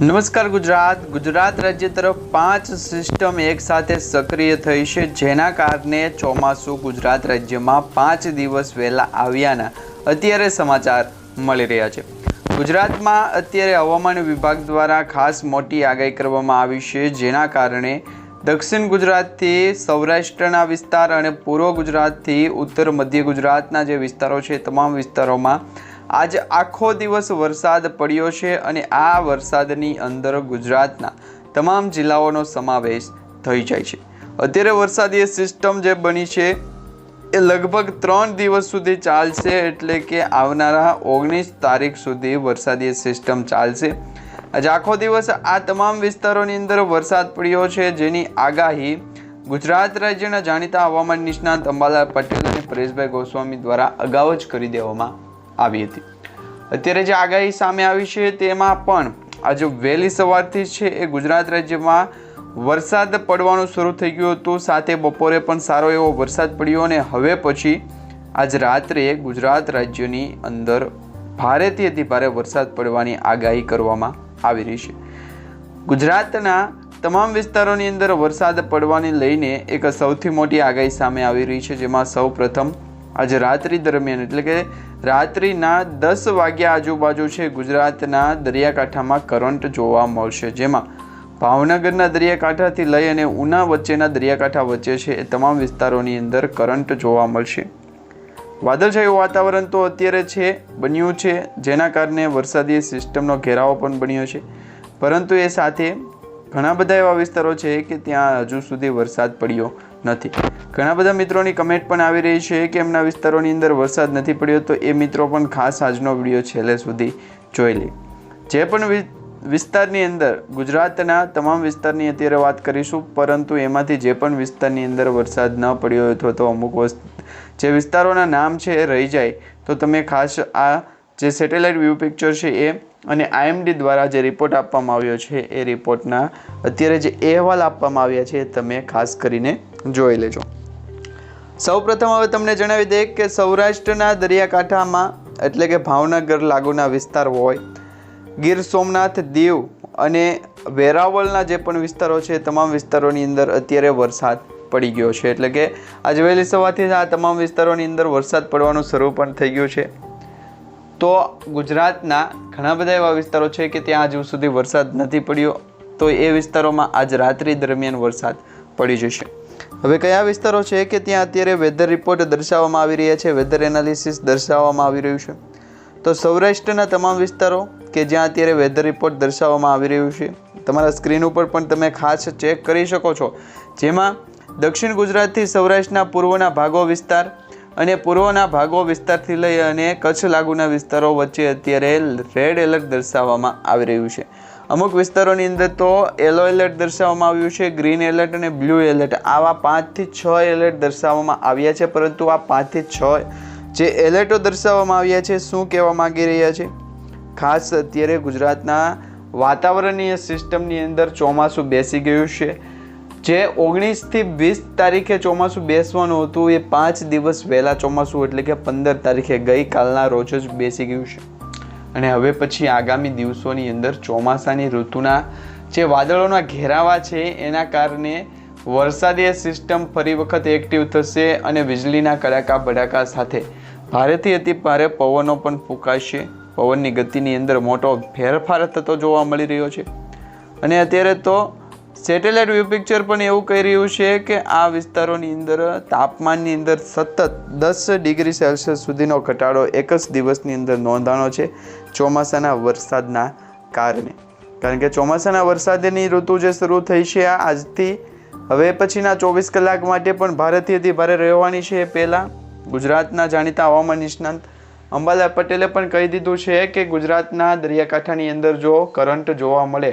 નમસ્કાર ગુજરાત. ગુજરાત રાજ્ય તરફ પાંચ સિસ્ટમ એકસાથે સક્રિય થઈ છે, જેના કારણે ચોમાસું ગુજરાત રાજ્યમાં પાંચ દિવસ વહેલા આવ્યાના અત્યારે સમાચાર મળી રહ્યા છે. ગુજરાતમાં અત્યારે હવામાન વિભાગ દ્વારા ખાસ મોટી આગાહી કરવામાં આવી છે, જેના કારણે દક્ષિણ ગુજરાતથી સૌરાષ્ટ્રના વિસ્તાર અને પૂર્વ ગુજરાતથી ઉત્તર મધ્ય ગુજરાતના જે વિસ્તારો છે તમામ વિસ્તારોમાં આજ આખો દિવસ વરસાદ પડ્યો છે અને આ વરસાદની અંદર ગુજરાતના તમામ જિલ્લાઓનો સમાવેશ થઈ જાય છે. અત્યારે વરસાદી સિસ્ટમ જે બની છે એ લગભગ ત્રણ દિવસ સુધી ચાલશે એટલે કે આવનારા ઓગણીસ તારીખ સુધી વરસાદી સિસ્ટમ ચાલશે. આજે આખો દિવસ આ તમામ વિસ્તારોની અંદર વરસાદ પડ્યો છે જેની આગાહી ગુજરાત રાજ્યના જાણીતા હવામાન નિષ્ણાત અંબાલાલ પટેલ અને પરેશભાઈ ગોસ્વામી દ્વારા અગાઉ જ કરી દેવામાં આવી હતી. અત્યારે જે આગાહી સામે આવી છે તેમાં પણ આજે વહેલી સવારથી છે એ ગુજરાત રાજ્યમાં વરસાદ પડવાનું શરૂ થઈ ગયું હતું. સાથે બપોરે પણ સારો એવો વરસાદ પડ્યો અને હવે પછી આજ રાત્રે ગુજરાત રાજ્યની અંદર ભારેથી અતિ ભારે વરસાદ પડવાની આગાહી કરવામાં આવી રહી છે. ગુજરાતના તમામ વિસ્તારોની અંદર વરસાદ પડવાની લઈને એક સૌથી મોટી આગાહી સામે આવી રહી છે, જેમાં સૌ પ્રથમ આજે રાત્રિ દરમિયાન, એટલે કે રાત્રિના દસ વાગ્યા આજુબાજુ છે ગુજરાતના દરિયાકાંઠામાં કરંટ જોવા મળશે. જેમાં ભાવનગરના દરિયાકાંઠાથી લઈ અને ઉના વચ્ચેના દરિયાકાંઠા વચ્ચે છે એ તમામ વિસ્તારોની અંદર કરંટ જોવા મળશે. વાદળછાયું વાતાવરણ તો અત્યારે છે, બન્યું છે, જેના કારણે વરસાદી સિસ્ટમનો ઘેરાવો પણ બન્યો છે. પરંતુ એ સાથે ઘણા બધા એવા વિસ્તારો છે કે ત્યાં હજુ સુધી વરસાદ પડ્યો નથી. ઘણા બધા મિત્રોની કમેન્ટ પણ આવી રહી છે કે એમના વિસ્તારોની અંદર વરસાદ નથી પડ્યો તો એ મિત્રો પણ ખાસ આજનો વીડિયો છેલ્લે સુધી જોઈ લે. જે પણ વિસ્તારની અંદર, ગુજરાતના તમામ વિસ્તારની અત્યારે વાત કરીશું, પરંતુ એમાંથી જે પણ વિસ્તારની અંદર વરસાદ ન પડ્યો અથવા તો અમુક વસ્તુ, જે વિસ્તારોના નામ છે એ રહી જાય, તો તમે ખાસ આ જે સેટેલાઇટ વ્યૂ પિક્ચર છે એ અને આઈએમડી દ્વારા જે રિપોર્ટ આપવામાં આવ્યો છે એ રિપોર્ટના અત્યારે જે અહેવાલ આપવામાં આવ્યા છે એ તમે ખાસ કરીને જોઈ લેજો. સૌપ્રથમ હવે તમને જણાવી દઈએ કે સૌરાષ્ટ્રના દરિયાકાંઠામાં, એટલે કે ભાવનગર લાગુના વિસ્તાર હોય, ગીર સોમનાથ, દીવ અને વેરાવળના જે પણ વિસ્તારો છે તમામ વિસ્તારોની અંદર અત્યારે વરસાદ પડી ગયો છે. એટલે કે આજે વહેલી સવારથી આ તમામ વિસ્તારોની અંદર વરસાદ પડવાનું શરૂ પણ થઈ ગયું છે. તો ગુજરાતના ઘણા બધા એવા વિસ્તારો છે કે ત્યાં હજુ સુધી વરસાદ નથી પડ્યો, તો એ વિસ્તારોમાં આજ રાત્રિ દરમિયાન વરસાદ પડી જશે. હવે કયા વિસ્તારો છે કે ત્યાં અત્યારે વેધર રિપોર્ટ દર્શાવવામાં આવી રહ્યા છે? વેધર એનાલિસિસ દર્શાવવામાં આવી રહ્યું છે. તો સૌરાષ્ટ્રના તમામ વિસ્તારો કે જ્યાં અત્યારે વેધર રિપોર્ટ દર્શાવવામાં આવી રહ્યું છે, તમારા સ્ક્રીન ઉપર પણ તમે ખાસ ચેક કરી શકો છો. જેમાં દક્ષિણ ગુજરાતથી સૌરાષ્ટ્રના પૂર્વના ભાગો વિસ્તાર અને પૂર્વના ભાગો વિસ્તારથી લઈ અને કચ્છ લાગુના વિસ્તારો વચ્ચે અત્યારે રેડ એલર્ટ દર્શાવવામાં આવી રહ્યું છે. અમુક વિસ્તારોની અંદર તો યલો એલર્ટ દર્શાવવામાં આવ્યું છે ગ્રીન એલર્ટ અને બ્લુ એલર્ટ આવા પાંચથી છ એલર્ટ દર્શાવવામાં આવ્યા છે, પરંતુ આ પાંચથી છ જે એલર્ટો દર્શાવવામાં આવ્યા છે, શું કહેવા માગી રહ્યા છે? ખાસ અત્યારે ગુજરાતના વાતાવરણીય સિસ્ટમની અંદર ચોમાસું બેસી ગયું છે. જે ઓગણીસથી વીસ તારીખે ચોમાસું બેસવાનું હતું, એ પાંચ દિવસ વહેલા ચોમાસું એટલે કે પંદર તારીખે ગઈકાલના રોજ જ બેસી ગયું છે. અને હવે પછી આગામી દિવસોની અંદર ચોમાસાની ઋતુના જે વાદળોના ઘેરાવા છે, એના કારણે વરસાદીય સિસ્ટમ ફરી વખત એક્ટિવ થશે અને વીજળીના કડાકા બડાકા સાથે ભારેથી અતિ ભારે પવનો પણ ફૂંકાશે. પવનની ગતિની અંદર મોટો ફેરફાર થતો જોવા મળી રહ્યો છે. અને અત્યારે તો સેટેલાઇટ વ્યૂ પિક્ચર પણ એવું કહી રહ્યું છે કે આ વિસ્તારોની અંદર તાપમાનની અંદર સતત દસ ડિગ્રી સેલ્સિયસ સુધીનો ઘટાડો એક જ દિવસની અંદર નોંધાણો છે. ચોમાસાના વરસાદના કારણે. કારણ કે ચોમાસાના વરસાદની ઋતુ જે શરૂ થઈ છે આ આજથી, હવે પછીના ચોવીસ કલાક માટે પણ ભારેથી અતિ ભારે રહેવાની છે. એ પહેલાં ગુજરાતના જાણીતા હવામાન નિષ્ણાંત અંબાલાલ પટેલે પણ કહી દીધું છે કે ગુજરાતના દરિયાકાંઠાની અંદર જો કરંટ જોવા મળે,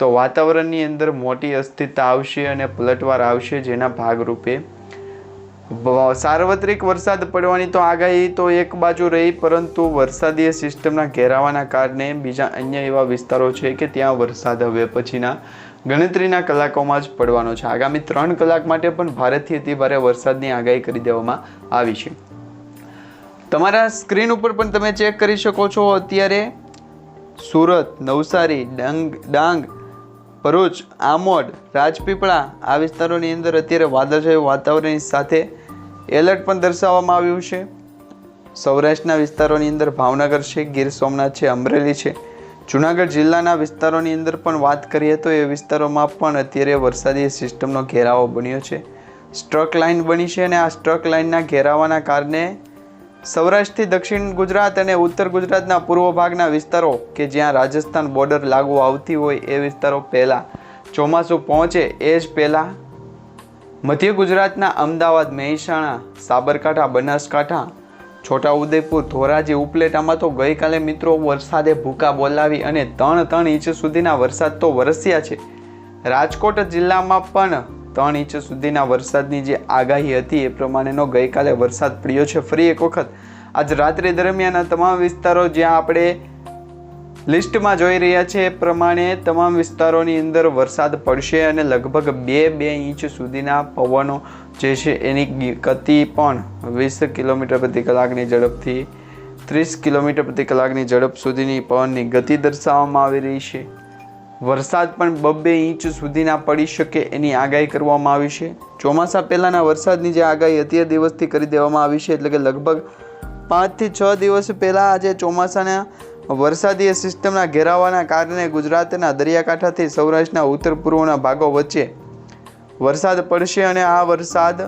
તો વાતાવરણની અંદર મોટી અસ્થિરતા આવશે અને પલટવાર આવશે જેના ભાગરૂપે સાર્વત્રિક વરસાદ પડવાની તો આગાહી તો એક બાજુ રહી, પરંતુ વરસાદીય સિસ્ટમના ઘેરાવાના કારણે બીજા અન્ય એવા વિસ્તારો છે કે ત્યાં વરસાદ હવે પછીના ગણતરીના કલાકોમાં જ પડવાનો છે. આગામી ત્રણ કલાક માટે પણ ભારેથી અતિ ભારે વરસાદની આગાહી કરી દેવામાં આવી છે. તમારા સ્ક્રીન ઉપર પણ તમે ચેક કરી શકો છો. અત્યારે સુરત, નવસારી, ડાંગ ડાંગ ભરૂચ આમોડ રાજપીપળા આ વિસ્તારોની અંદર અત્યારે વાદળછાયું વાતાવરણની સાથે એલર્ટ પણ દર્શાવવામાં આવ્યું છે. સૌરાષ્ટ્રના વિસ્તારોની અંદર ભાવનગર છે, ગીર સોમનાથ છે, અમરેલી છે. જુનાગઢ જિલ્લાના વિસ્તારોની અંદર પણ વાત કરીએ તો એ વિસ્તારોમાં પણ અત્યારે વરસાદી સિસ્ટમનો ઘેરાવો બન્યો છે. સ્ટ્રક લાઇન બની છે અને આ સ્ટ્રક લાઇનના ઘેરાવાના કારણે સૌરાષ્ટ્રથી દક્ષિણ ગુજરાત અને ઉત્તર ગુજરાતના પૂર્વ ભાગના વિસ્તારો કે જ્યાં રાજસ્થાન બોર્ડર લાગુ આવતી હોય એ વિસ્તારો પહેલાં ચોમાસું પહોંચે એ જ પહેલાં મધ્ય ગુજરાતના અમદાવાદ, મહેસાણા, સાબરકાંઠા, બનાસકાંઠા, છોટાઉદેપુર, ધોરાજી, ઉપલેટામાં તો ગઈકાલે મિત્રો વરસાદે ભૂકા બોલાવી અને ત્રણ ત્રણ ઇંચ સુધીના વરસાદ તો વરસ્યા છે. રાજકોટ જિલ્લામાં પણ ત્રણ ઇંચ સુધીના વરસાદની જે આગાહી હતી એ પ્રમાણેનો ગઈકાલે વરસાદ પડ્યો છે. ફરી એક વખત આજ રાત્રિ દરમિયાન તમામ વિસ્તારો જ્યાં આપણે લિસ્ટમાં જોઈ રહ્યા છે એ પ્રમાણે તમામ વિસ્તારોની અંદર વરસાદ પડશે અને લગભગ બે બે ઇંચ સુધીના પવનો જે છે એની ગતિ પણ વીસ કિલોમીટર પ્રતિ કલાકની ઝડપથી ત્રીસ કિલોમીટર પ્રતિ કલાકની ઝડપ સુધીની પવનની ગતિ દર્શાવવામાં આવી રહી છે. વરસાદ પણ બબ્બે ઇંચ સુધીના પડી શકે એની આગાહી કરવામાં આવી છે. ચોમાસા પહેલાંના વરસાદની જે આગાહી અત્યાર દિવસથી કરી દેવામાં આવી છે, એટલે કે લગભગ પાંચથી છ દિવસ પહેલાં આજે ચોમાસાના વરસાદી સિસ્ટમના ઘેરાવાના કારણે ગુજરાતના દરિયાકાંઠાથી સૌરાષ્ટ્રના ઉત્તર પૂર્વના ભાગો વચ્ચે વરસાદ પડશે અને આ વરસાદ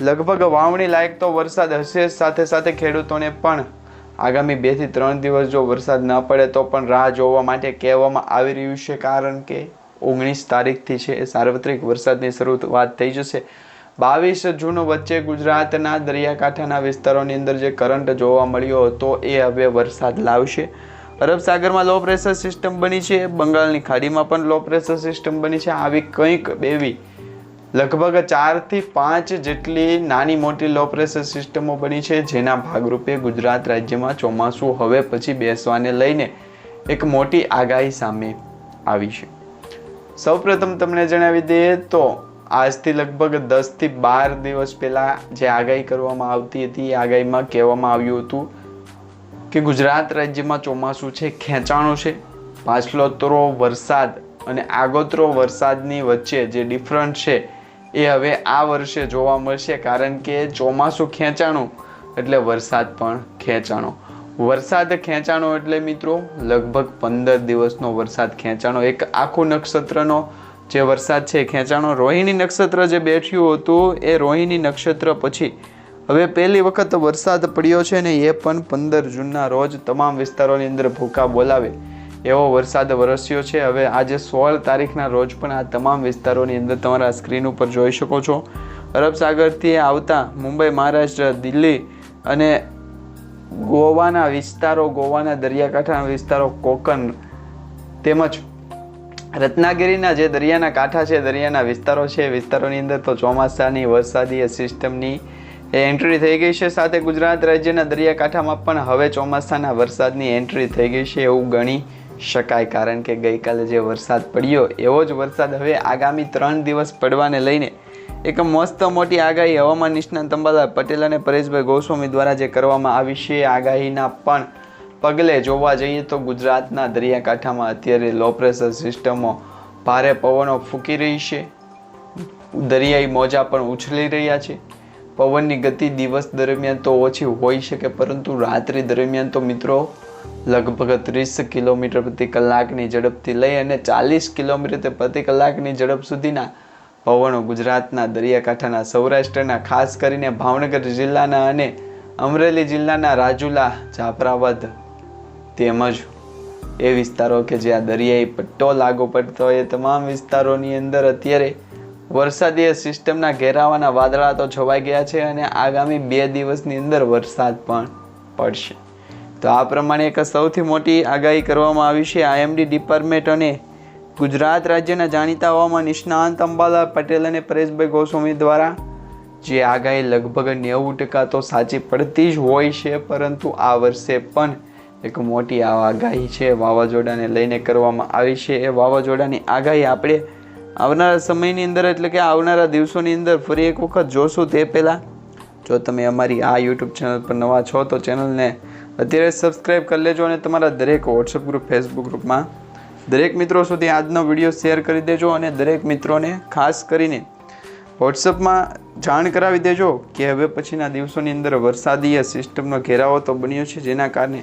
લગભગ વાવણી લાયક તો વરસાદ હશે સાથે સાથે ખેડૂતોને પણ આગામી બેથી ત્રણ દિવસ જો વરસાદ ન પડે તો પણ રાહ જોવા માટે કહેવામાં આવી રહ્યું છે, કારણ કે ઓગણીસ તારીખથી છે એ સાર્વત્રિક વરસાદની શરૂઆત થઈ જશે. બાવીસ જૂન વચ્ચે ગુજરાતના દરિયાકાંઠાના વિસ્તારોની અંદર જે કરંટ જોવા મળ્યો હતો એ હવે વરસાદ લાવશે. અરબ સાગરમાં લો પ્રેશર સિસ્ટમ બની છે, બંગાળની ખાડીમાં પણ લો પ્રેશર સિસ્ટમ બની છે. આવી કંઈક બેવી લગભગ ચારથી પાંચ જેટલી નાની મોટી લો પ્રેશર સિસ્ટમો બની છે, જેના ભાગરૂપે ગુજરાત રાજ્યમાં ચોમાસું હવે પછી બેસવાને લઈને એક મોટી આગાહી સામે આવી છે. સૌપ્રથમ તમને જણાવી દઈએ તો આજથી લગભગ દસથી બાર દિવસ પહેલાં જે આગાહી કરવામાં આવતી હતી, એ આગાહીમાં કહેવામાં આવ્યું હતું કે ગુજરાત રાજ્યમાં ચોમાસું છે, ખેંચાણું છે. પાછલોતરો વરસાદ અને આગોતરો વરસાદની વચ્ચે જે ડિફરન્ટ છે એ હવે આ વર્ષે જોવા મળશે કારણ કે ચોમાસું ખેંચાણું એટલે વરસાદ પણ ખેંચાણો. વરસાદ ખેંચાણો એટલે મિત્રો લગભગ પંદર દિવસનો વરસાદ ખેંચાણો. એક આખું નક્ષત્રનો જે વરસાદ છે ખેંચાણો. રોહિણી નક્ષત્ર જે બેઠ્યું હતું એ રોહિણી નક્ષત્ર પછી. હવે પહેલી વખત વરસાદ પડ્યો છે ને એ પણ પંદર જૂનના રોજ તમામ વિસ્તારોની અંદર ભૂકા બોલાવે. એવો વરસાદ વરસ્યો છે. હવે આજે સોળ તારીખના રોજ પણ આ તમામ વિસ્તારોની અંદર તમારા સ્ક્રીન ઉપર જોઈ શકો છો. અરબ સાગરથી આવતા મુંબઈ, મહારાષ્ટ્ર, દિલ્હી અને ગોવાના વિસ્તારો, ગોવાના દરિયાકાંઠાના વિસ્તારો કોકણ તેમજ રત્નાગિરીના જે દરિયાના કાંઠા છે, દરિયાના વિસ્તારો છે, એ વિસ્તારોની અંદર તો ચોમાસાની, વરસાદી સિસ્ટમની એ એન્ટ્રી થઈ ગઈ છે. સાથે ગુજરાત રાજ્યના દરિયાકાંઠામાં પણ હવે ચોમાસાના વરસાદની એન્ટ્રી થઈ ગઈ છે એવું ગણી શકાય, કારણ કે ગઈકાલે જે વરસાદ પડ્યો, એવો જ વરસાદ હવે આગામી ત્રણ દિવસ પડવાને લઈને એક મસ્ત મોટી આગાહી હવામાન નિષ્ણાંત અંબાલાલ પટેલ અને પરેશભાઈ ગોસ્વામી દ્વારા જે કરવામાં આવી છે, એ આગાહીના પણ પગલે જોવા જઈએ તો ગુજરાતના દરિયાકાંઠામાં અત્યારે લો પ્રેશર સિસ્ટમો ભારે પવનો ફૂંકી રહી છે. દરિયાઈ મોજા પણ ઉછળી રહ્યા છે. પવનની ગતિ દિવસ દરમિયાન તો ઓછી હોઈ શકે, પરંતુ રાત્રિ દરમિયાન તો મિત્રો લગભગ ત્રીસ કિલોમીટર પ્રતિ કલાકની ઝડપથી લઈ અને ચાલીસ કિલોમીટર પ્રતિ કલાકની ઝડપ સુધીના પવનો ગુજરાતના દરિયાકાંઠાના સૌરાષ્ટ્રના, ખાસ કરીને ભાવનગર જિલ્લાના અને અમરેલી જિલ્લાના રાજુલા, જાફરાબાદ તેમજ એ વિસ્તારો કે જ્યાં દરિયાઈ પટ્ટો લાગુ પડતો હોય એ તમામ વિસ્તારોની અંદર અત્યારે વરસાદીય સિસ્ટમના ઘેરાવાના વાદળા તો છવાઈ ગયા છે અને આગામી બે દિવસની અંદર વરસાદ પણ પડશે. તો આ પ્રમાણે એક સૌથી મોટી આગાહી કરવામાં આવી છે. આઈએમડી ડિપાર્ટમેન્ટ અને ગુજરાત રાજ્યના જાણીતા હવામાન નિષ્ણાંત અંબાલાલ પટેલ અને પરેશભાઈ ગોસ્વામી દ્વારા જે આગાહી લગભગ નેવું ટકા તો સાચી પડતી જ હોય છે, પરંતુ આ વર્ષે પણ એક મોટી આગાહી છે વાવાઝોડાને લઈને કરવામાં આવી છે. એ વાવાઝોડાની આગાહી આપણે આવનારા સમયની અંદર એટલે કે આવનારા દિવસોની અંદર ફરી એક વખત જોશું. તે પહેલાં જો તમે અમારી આ યુટ્યુબ ચેનલ પર નવા છો તો ચેનલને અત્યારે સબસ્ક્રાઈબ કરી લેજો અને તમારા દરેક વોટ્સઅપ ગ્રુપ ફેસબુક ગ્રુપમાં દરેક મિત્રો સુધી આજનો વીડિયો શેર કરી દેજો અને દરેક મિત્રોને ખાસ કરીને વોટ્સઅપમાં જાણ કરાવી દેજો કે હવે પછીના દિવસોની અંદર વરસાદીય સિસ્ટમનો ઘેરાવો તો બન્યો છે, જેના કારણે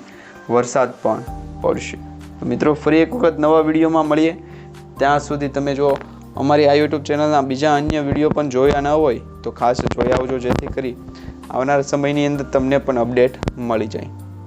વરસાદ પણ પડશે. મિત્રો, ફરી એક વખત નવા વિડીયોમાં મળીએ. ત્યાં સુધી તમે જો અમારી આ યુટ્યુબ ચેનલના બીજા અન્ય વીડિયો પણ જોયા ન હોય, તો ખાસ જોઈ આવજો, જેથી કરી આવનાર સમયની અંદર તમને પણ અપડેટ મળી જાય.